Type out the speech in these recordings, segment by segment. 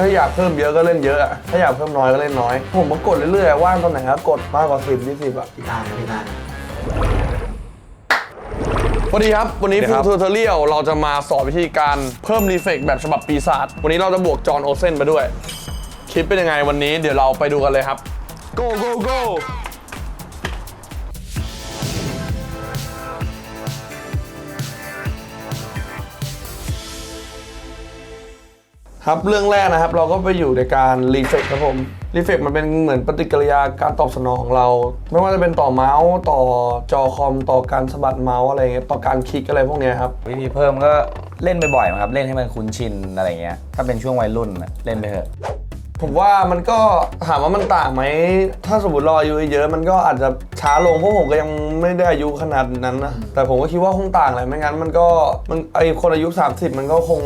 ถ้าอยากเพิ่มเยอะก็เล่นเยอะอะถ้าอยากเพิ่มน้อยก็เล่นน้อย ผมก็กดเรื่อยๆ ว่างตอนไหนก็กดมากกว่าสิบยี่สิบอะพี่ตานะพี่ตานะสวัสดีครับ วันนี้สวัสดีฟูครับทูทอเรียลเราจะมาสอนวิธีการเพิ่มรีเฟกแบบฉบับปีศาจวันนี้เราจะบวกจอห์นโอเซนไปด้วย คลิปเป็นยังไงวันนี้เดี๋ยวเราไปดูกันเลยครับ go go go ครับเรื่องแรกนะครับเราก็ไปอยู่ในการรีเฟกครับผมรีเฟกมันเป็นเหมือนปฏิกิริยาการตอบสนองของเรา ไม่ว่าจะเป็นต่อเมาส์ต่อจอคอมต่อการสะบัดเมาส์อะไรเงี้ยต่อการคลิกอะไรพวกเนี้ยครับวิธีเพิ่มก็เล่นบ่อยๆครับเล่นให้มันคุ้นชินอะไรเงี้ยถ้าเป็นช่วงวัยรุ่นน่ะเล่นไปเถอะ ผมว่ามันก็ถามว่ามันต่างไหม ถ้าสมมติเราอายุเยอะมันก็อาจจะช้าลงเพราะผมก็ยังไม่ได้อายุขนาดนั้นนะ แต่ผมก็คิดว่าคงต่างแหละไม่งั้นมันก็มันไอคนอายุ 30 มันก็คง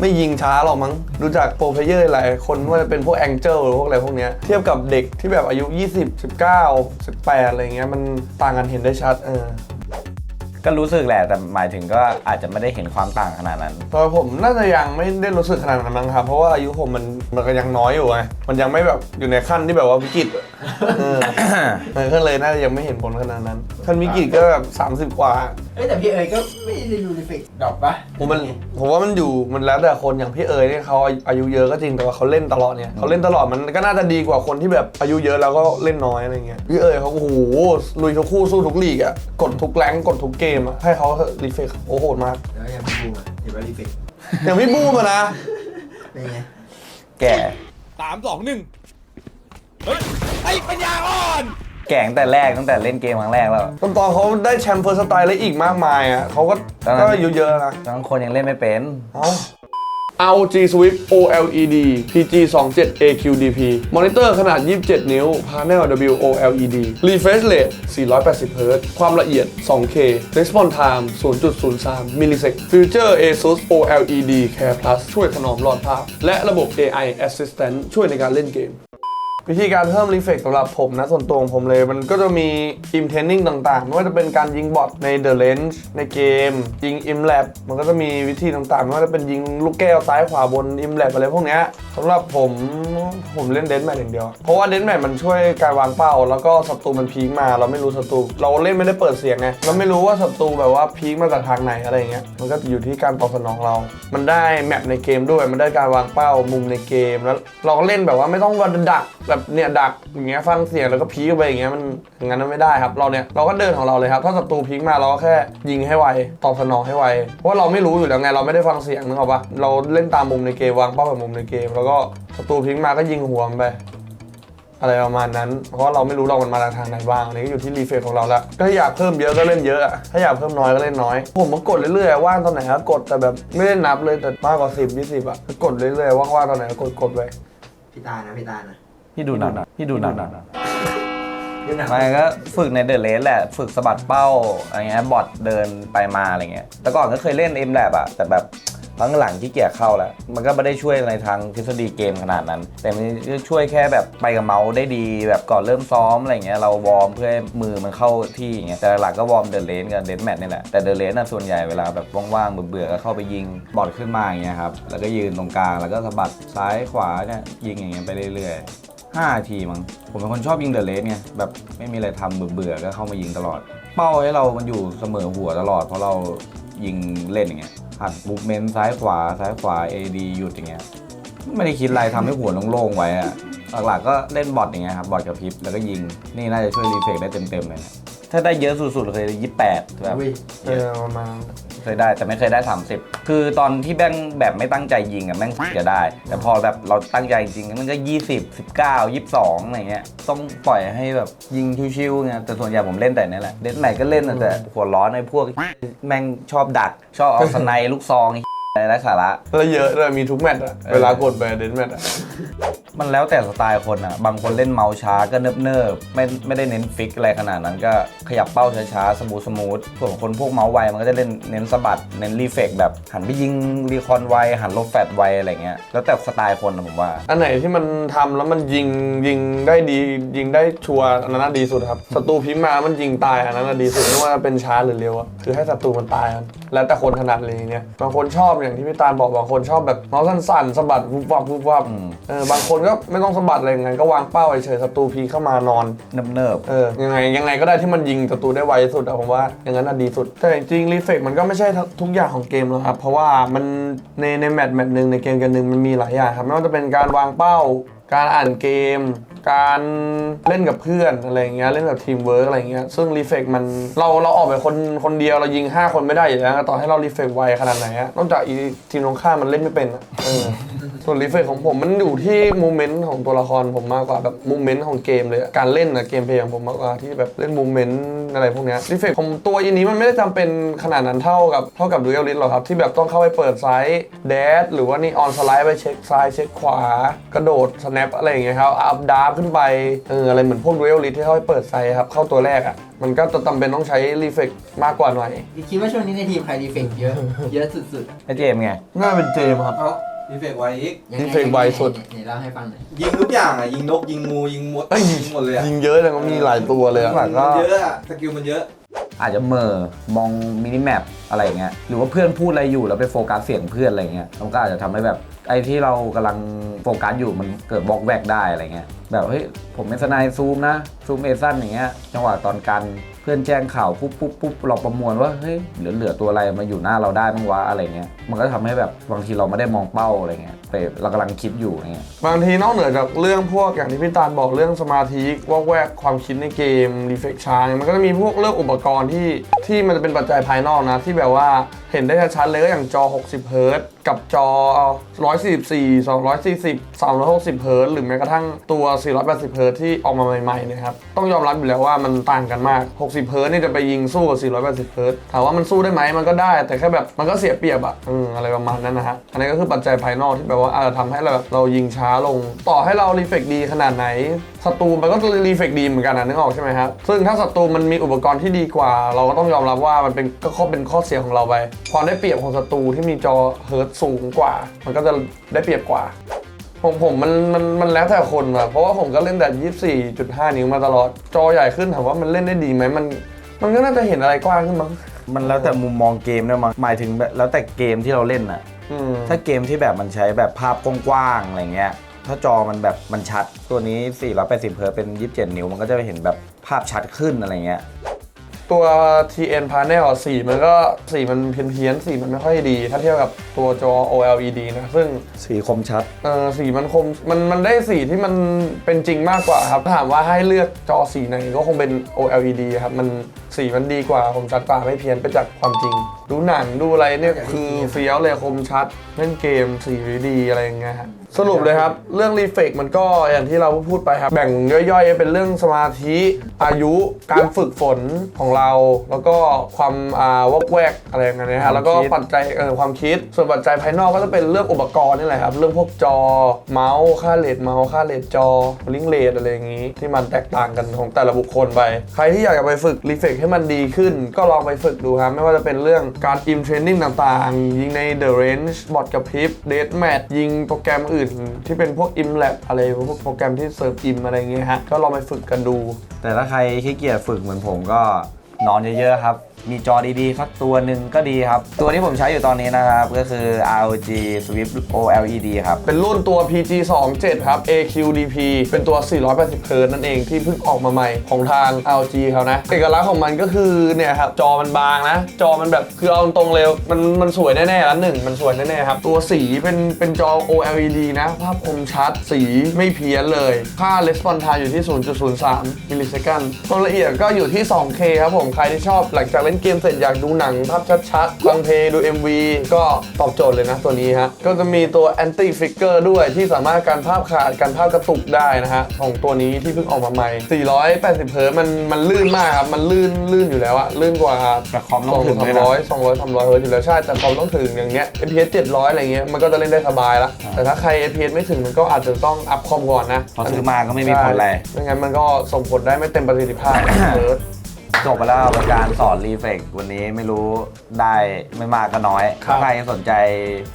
ไม่ยิงช้าหรอกมั้งดูจากโปรเพลเยอร์หลายคนไม่ว่าจะเป็นพวกแองเจิลหรือพวกอะไรพวกเนี้ยเทียบกับเด็กที่แบบอายุ 20 19 18อะไรเงี้ยมันต่างกันเห็นได้ชัดเออ ก็รู้สึกแหละแต่หมายถึงก็อาจจะไม่ได้เห็นความต่างขนาดนั้น ตอนผมน่าจะยังไม่ได้รู้สึกขนาดนั้นมั้งครับ เพราะว่าอายุผมมันมันก็ยังน้อยอยู่ไงมันยังไม่แบบอยู่ในขั้นที่แบบว่าวิกฤตอะเออเออก็เลยน่าจะยังไม่เห็นผลขนาดนั้นขั้นวิกฤตก็แบบ30 กว่าเอ้ยแต่พี่เอ๋ยก็ไม่ได้ดูรีเฟกดรอปปะผมมันผมว่ามันอยู่มันแล้วแต่คนอย่างพี่เอ๋ยเนี่ยเขาอายุเยอะก็จริงแต่ว่าเขาเล่นตลอดเนี่ยเขาเล่นตลอดมันก็น่าจะดีกว่าคนที่แบบอายุเยอะแล้วก็เล่นน้อยอะไรเงี้ยพี่เอ๋ยเขาโอ้โหลุยทุกคู่สู้ทุกลีกอะกดทุกแรงค์กดทุกเกมอะให้เขารีเฟกโอ้โหดมากแล้วยังไม่ดูอะเห็นว่ารีเฟกอย่างพี่บูมอะนะเป็นไงแก่สามสองหนึ่งเฮ้ยไอ้ปัญญาอ่อน แก่ตั้งแต่แรกตั้งแต่เล่นเกมครั้งแรกแล้ว ตอนตอนเขาได้แชมป์เฟิร์สสไตล์และอีกมากมายอะเขาก็ตอนนั้น ก็อายุเยอะนะบางคนยังเล่นไม่เป็น เอาเอา G Swift OLED PG 2 7 AQDP มอนิเตอร์ขนาด 27 นิ้ว Panel WOLED Refresh Rate 480 Hz ความละเอียด 2K Response Time 0.03 millisec Future ASUS OLED Care Plus ช่วยถนอมหลอดภาพ และระบบ AI Assistant ช่วยในการเล่นเกม วิธีการเพิ่มรีเฟกสำหรับผมนะ ส่วนตัวของผมเลยมันก็จะมี im training ต่างๆ ไม่ว่าจะเป็นการยิงบอทใน The Range ในเกม ยิง im lab มันก็จะมีวิธีต่างๆ ไม่ว่าจะเป็นยิงลูกแก้วซ้ายขวาบน im lab อะไรพวกนี้สำหรับผมผมเล่นเดนแมทอย่างเดียว เพราะว่าเดนแมทมันช่วยการวางเป้า แล้วก็ศัตรูมันพีคมา เราไม่รู้ศัตรูเราเล่นไม่ได้เปิดเสียงไงเราไม่รู้ว่าศัตรูแบบว่าพีคมาจากทางไหนอะไรเงี้ยมันก็อยู่ที่การตอบสนองเรา มันได้แมปในเกมด้วยมันได้การวางเป้ามุมในเกมแล้วเราก็เล่นแบบว่าไม่ต้องว่าดัก แบบเนี่ยดักอย่างเงี้ยฟังเสียงแล้วก็พีคไปอย่างเงี้ยมันอย่างนั้นมันไม่ได้ครับ เราเนี่ยเราก็เดินของเราเลยครับ ถ้าศัตรูพีคมาเราก็แค่ยิงให้ไวตอบสนองให้ไวเพราะเราไม่รู้อยู่แล้วไงเราไม่ได้ฟังเสียงนึกออกปะเราเล่นตามมุมในเกมวางเป้าแบบมุมในเกม แล้วก็ศัตรูพีคมาก็ยิงหัวมันไปอะไรประมาณนั้น เพราะเราไม่รู้เรามันมาทางไหนบ้างอันนี้ก็อยู่ที่รีเฟรชของเราละก็อยากเพิ่มเยอะก็เล่นเยอะอะถ้าอยากเพิ่มน้อยก็เล่นน้อย ผมก็กดเรื่อยๆว่างตอนไหนก็กดแต่แบบไม่ได้นับเลยแต่มากกว่าสิบยี่สิบอะก็กดเรื่อยๆว่างๆตอนไหนก็กดกดไปพี่ตานะพี่ตานะ พี่ดูหนักพี่ดูหนักพี่หนักไม่ก็ฝึกในเด e เลสแหละ ฝึกสะบัดเป้าอะไรเงี้ยบอทเดินไปมาอะไรเงี้ยแต่ก่อนก็เคยเล่น M Lab อะแต่แบบหลังๆที่เกียจเข้าแล้ว มันก็ไม่ได้ช่วยในทางทฤษฎีเกมขนาดนั้น แต่มันช่วยแค่แบบไปกับเมาส์ได้ดี แบบก่อนเริ่มซ้อมอะไรเงี้ยเราวอร์มเพื่อให้มือมันเข้าที่อย่างเงี้ยแต่หลักก็วอร์มเด e เลนกับเดนแมทนี่แหละแต่เด e เลนน่ะส่วนใหญ่เวลาแบบว่างๆเบื่อๆก็เข้าไปยิงบอทขึ้นมาอย่างเงี้ยครับแล้วก็ยืนตรงกลางแล้วก็สะบัดซ้ายขวาเนี่ยยิงอย่างเงี้ยไปเรื่อยๆ ห้านาทีมั้งผมเป็นคนชอบยิงเดอะเลสไงแบบไม่มีอะไรทำเบื่อๆก็เข้ามายิงตลอด เป้าให้เรามันอยู่เสมอหัวตลอด เพราะเรายิงเล่นอย่างเงี้ยหัดมูฟเมนต์ซ้ายขวาซ้ายขวา AD หยุดอย่างเงี้ยไม่ได้คิดอะไรทำให้หัวโล่งๆไว้อะหลักๆก็เล่นบอทอย่างเงี้ยครับบอทกับพริบแล้วก็ยิงนี่น่าจะช่วยรีเฟกได้เต็มๆเลยนะถ้าได้เยอะสุดๆเคยยี่แปดแบบ อุ้ยเออประมาณ เคยได้แต่ไม่เคยได้ 30 คือตอนที่แบงแบบไม่ตั้งใจยิงอะแม่งจะได้ แต่พอแบบเราตั้งใจจริงๆมันก็ 20 19 22อะไรเงี้ยต้องปล่อยให้แบบยิงชิวๆไงแต่ส่วนใหญ่ผมเล่นแต่นี่แหละเล่นไหนก็เล่นแต่หัวร้อนในพวกแม่งชอบดัก ชอบเอาสไนลูกซอง ไรไร้สาระ แล้วเยอะด้วยมีทุกแมตช์อะเวลากดไปเดนแมตช์อะมันแล้วแต่สไตล์คนอะ บางคนเล่นเมาส์ช้าก็เนิบเนิบๆไม่ไม่ได้เน้นฟิกอะไรขนาดนั้นก็ขยับเป้าช้าๆ สมูทสมูทส่วนคนพวกเมาส์ไวมันก็จะเล่นเน้นสะบัด เน้นรีเฟกแบบหันไปยิงรีคอนไว หันลบแฟดไวอะไรเงี้ย แล้วแต่สไตล์คนนะผมว่า อันไหนที่มันทำแล้วมันยิงยิงได้ดียิงได้ชัวร์อันนั้นนะดีสุดครับศัตรูพิมพ์มามันยิงตายอันนั้นนะดีสุดไม่ว่าจะเป็นช้าหรือเร็วอะคือให้ศัตรูมันตายครับแล้วแต่คนถนัดเลยางเนี่ยบางคนชอบเนี่ยอย่างที่พี่ตาลบอกบางคนชอบแบบเมาส์สั่นๆสะบัดวุบวับวุบวับอืมเออบางคนก็ไม่ต้องสะบัดอะไรอย่างงั้นก็วางเป้าเฉยๆศัตรูพีเข้ามานอนเนิบเออยังไงยังไงก็ได้ที่มันยิงศัตรูได้ไวที่สุดอะผมว่าอย่างนั้นอะดีสุด แต่จริงรีเฟกมันก็ไม่ใช่ทุกอย่างของเกมหรอกครับเพราะว่ามันในในแมตช์แมตช์หนึ่งในเกมเกมหนึ่งมันมีหลายอย่างครับไม่ว่าจะเป็นการวางเป้าการอ่านเกมการเล่นกับเพื่อนอะไรเงี้ยเล่นแบบทีมเวิร์กอะไรเงี้ยซึ่งรีเฟกมันเราเราออกไปคนคนเดียวเรายิง 5 คนไม่ได้อยู่แล้วต่อให้เรารีเฟกไวขนาดไหนอะนอกจากอีทีมตรงข้ามมันเล่นไม่เป็นอะเออส่วนรีเฟกของผมมันอยู่ที่โมเมนต์ของตัวละครผมมากกว่าแบบโมเมนต์ของเกมเลยอะการเล่นนะเกมเพลย์ของผมมากกว่าที่แบบเล่นโมเมนต์อะไรพวกเนี้รีเฟกของตัวอันนี้มันไม่ได้จำเป็นขนาดนั้นเท่ากับเท่ากับดูเอลลิสหรอกครับที่แบบต้องเข้าไปเปิดไซส์แดดหรือว่านี่ออนสไลด์ไปเช็คซ้ายเช็คขวากระโดดสแนปอะไรอย่างเงี้ยครับอัพดาร์ขึ้นไปเอออะไรเหมือนพวกดูเอลลิสที่เข้าไปเปิดไซส์ครับ เข้าตัวแรกอะมันก็จะจำเป็นต้องใช้รีเฟกมากกว่าหน่อย คิดว่าช่วงนี้ในทีมใครดีเฟกต์เยอะ เยอะสุดๆไอเจมส์ไง น่าเป็นเจมครับ เอาดีเฟกต์ไว้อีก ๆยังไงดีเฟกต์ไวสุด ไหนเล่าให้ฟังหน่อยยิงทุกอย่างอะ ยิงนกยิงงูยิงมดเอ้ย ยิงหมดเลยอะยิงเยอะเลยก็มีหลายตัวเลยอะหลักก็มันเยอะอะ สกิลมันเยอะอาจจะเหมอมองมินิแมป อะไรอย่างเงี้ยหรือว่าเพื่อนพูดอะไรอยู่แล้วไปโฟกัสเสียงเพื่อนอะไรเงี้ยมันก็อาจจะทำให้แบบไอ้ที่เรากำลังโฟกัสอยู่มันเกิดบล็อกแวกได้อะไรเงี้ยแบบเฮ้ยผมเป็นสไนซูมนะซูมเอซันอย่างเงี้ยจังหวะตอนกัน พื่อนแจ้งข่าวปุ๊บปุ๊บปุ๊บเราประมวลว่าเฮ้ยเหลือเหลือตัวอะไรมาอยู่หน้าเราได้บ้างวะอะไรเงี้ยมันก็ทำให้แบบบางทีเราไม่ได้มองเป้าอะไรเงี้ยแต่เรากำลังคิดอยู่เงี้ยบางทีนอกเหนือจากเรื่องพวกอย่างที่พี่ตาลบอกเรื่องสมาธิวอกแวกความคิดในเกมรีเฟกชามันก็จะมีพวกเรื่องอุปกรณ์ที่ที่มันจะเป็นปัจจัยภายนอกนะที่แบบว่าเห็นได้ชัดเลยก็อย่างจอ 60 เฮิร์ต กับจอ 144 240 360 เฮิร์ตหรือแม้กระทั่งตัว 480 เฮิร์ตที่ออกมาใหม่ๆเนะครับ ต้องยอมรับอยู่แล้วว่ามันต่างกันมาก 60 เฮิร์ตนี่จะไปยิงสู้กับ 480 เฮิร์ตถามว่ามันสู้ได้ไหมมันก็ได้ แต่แค่แบบมันก็เสียเปรียบอะอืมอะไรประมาณนั้นนะฮะ อันนี้ก็คือปัจจัยภายนอกที่แบบว่าอาจจะทำให้เราแบบเรายิงช้าลง ต่อให้เรารีเฟกดีขนาดไหนศัตรูมันก็รีเฟกดีเหมือนกันนะนึกออกใช่ไหมครับซึ่งถ้าศัตรูมันมีอุปกรณ์ที่ดีกว่า เราก็ต้องยอมรับว่ามันเป็นก็ข้อเป็นข้อเสียของเราไปความได้เปรียบของศัตรูที่มีจอเฮิร์ตซ์สูงกว่า มันก็จะได้เปรียบกว่า ผมผมมันมันมันแล้วแต่คนอะเพราะว่าผมก็เล่นแต่ 24.5 นิ้วมาตลอด จอใหญ่ขึ้นถามว่ามันเล่นได้ดีไหมมัน มันก็น่าจะเห็นอะไรกว้างขึ้นมั้งมันแล้วแต่มุมมองเกมด้วยมั้งหมายถึงแบบแล้วแต่เกมที่เราเล่นอะอืมถ้าเกมที่แบบมันใช้แบบภาพกว้างๆอะไรเงี้ย ถ้าจอมันแบบมันชัดตัวนี้ 480เฮิร์ตซ์เป็น 27 นิ้ว มันก็จะเห็นแบบภาพชัดขึ้นอะไรเงี้ย ตัว TN panel สีมันก็สีมันเพี้ยนเพี้ยนๆสีมันไม่ค่อยดี ถ้าเทียบกับตัวจอ OLED นะ ซึ่งสีคมชัด เออสีมันคมมันมันได้สีที่มันเป็นจริงมากกว่าครับ ถามว่าให้เลือกจอสีไหนก็คงเป็น OLED ครับ มันสีมันดีกว่าคมชัดกว่าไม่เพี้ยนไปจากความจริง ดูหนังดูอะไรเนี่ยคือเฟี้ยวเลยคมชัดเล่นเกมสีดีอะไรอย่างเงี้ยฮะ สรุปเลยครับ เรื่องรีเฟกมันก็อย่างที่เราพูดไปครับ แบ่งย่อยๆ เป็นเรื่องสมาธิอายุการฝึกฝนของเรา แล้วก็ความอ่าวอกแวกอะไรอย่างเงี้ยนะฮะแล้วก็ความคิดปัจจัยเออความคิด ส่วนปัจจัยภายนอกก็จะเป็นเรื่องอุปกรณ์นี่แหละครับ เรื่องพวกจอเมาส์ค่าเลทเมาส์ค่าเลทจอลิงเลทอะไรอย่างงี้ ที่มันแตกต่างกันของแต่ละบุคคลไป ใครที่อยากจะไปฝึกรีเฟกให้มันดีขึ้น ก็ลองไปฝึกดูครับไม่ว่าจะเป็นเรื่องการอิมเทรนนิ่งต่างๆ ยิงใน The Range บอทกับพริบเดทแมทยิงโปรแกรมอื่นที่เป็นพวก im lab อะไรพวกโปรแกรมที่เสิร์ฟอิมอะไรเงี้ยฮะก็ลองไปฝึกกันดู แต่ถ้าใครขี้เกียจฝึกเหมือนผมก็นอนเยอะๆครับ มีจอดีๆสักตัวหนึ่งก็ดีครับ ตัวที่ผมใช้อยู่ตอนนี้นะครับ ก็คือ ROG Swift OLED ครับ เป็นรุ่นตัว PG 2 7ครับ AQDP เป็นตัว 480เฮิร์ตนั่นเองที่เพิ่งออกมาใหม่ของทาง LG เขานะ เอกลักษณ์ของมันก็คือเนี่ยครับ จอมันบางนะ จอมันแบบคือเอาตรงๆเลยมันมันสวยแน่ๆแล้วหนึ่งมันสวยแน่ๆครับ ตัวสีเป็นเป็นจอ OLED นะ ภาพคมชัดสีไม่เพี้ยนเลย ค่า response time อยู่ที่ 0.03มิลลิเซคันความละเอียดก็อยู่ที่ 2K ครับผมใครที่ชอบหลังจากเล่นเกมเสร็จอยากดูหนังภาพชัดๆฟังเพลงดู MV ก็ตอบโจทย์เลยนะตัวนี้ฮะ ก็จะมีตัว anti flicker ด้วยที่สามารถการภาพขาดการภาพกระตุกได้นะฮะ ของตัวนี้ที่เพิ่งออกมาใหม่ 480 เฮิร์ตซ์มันมันลื่นมากครับ มันลื่นลื่นอยู่แล้วอะลื่นกว่าแต่คอมต้องถึงสด้วยร้นะอยสองร้อยสามร้อยเฮิร์ตซ์อยู่แล้วใช่แต่คอมต้องถึงอย่างเงี้ย FPS 700 อะไรเงี้ยมันก็จะเล่นได้สบายละแต่ถ้าใคร FPS ไม่ถึงมันก็อาจจะต้องอัพคอมก่อนนะพอซื้อมาก็ไม่มีผลอะไรใช่ไม่งั้นมันก็ส่งผลได้ไม่เต็มประสิทธิภาพเฮิร์ตซ์ จบไปแล้วกับการสอนรีเฟกวันนี้ไม่รู้ได้ไม่มากก็น้อย ครับถ้าใครสนใจ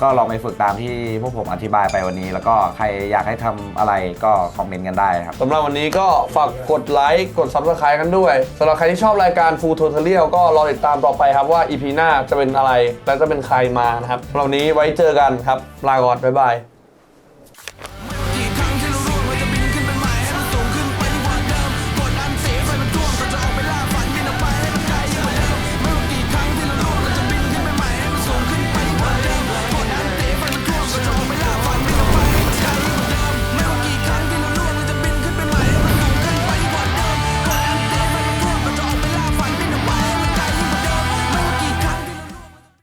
ก็ลองไปฝึกตามที่พวกผมอธิบายไปวันนี้ แล้วก็ใครอยากให้ทำอะไรก็คอมเมนต์กันได้ครับ สำหรับวันนี้ก็ฝากกดไลค์กด Subscribe กันด้วยสำหรับใครที่ชอบรายการ Full Tutorial ก็รอติดตามต่อไปครับว่า EP หน้าจะเป็นอะไร และจะเป็นใครมานะครับสำหรับวันนี้ไว้เจอกันครับ ลาก่อนบ๊ายบาย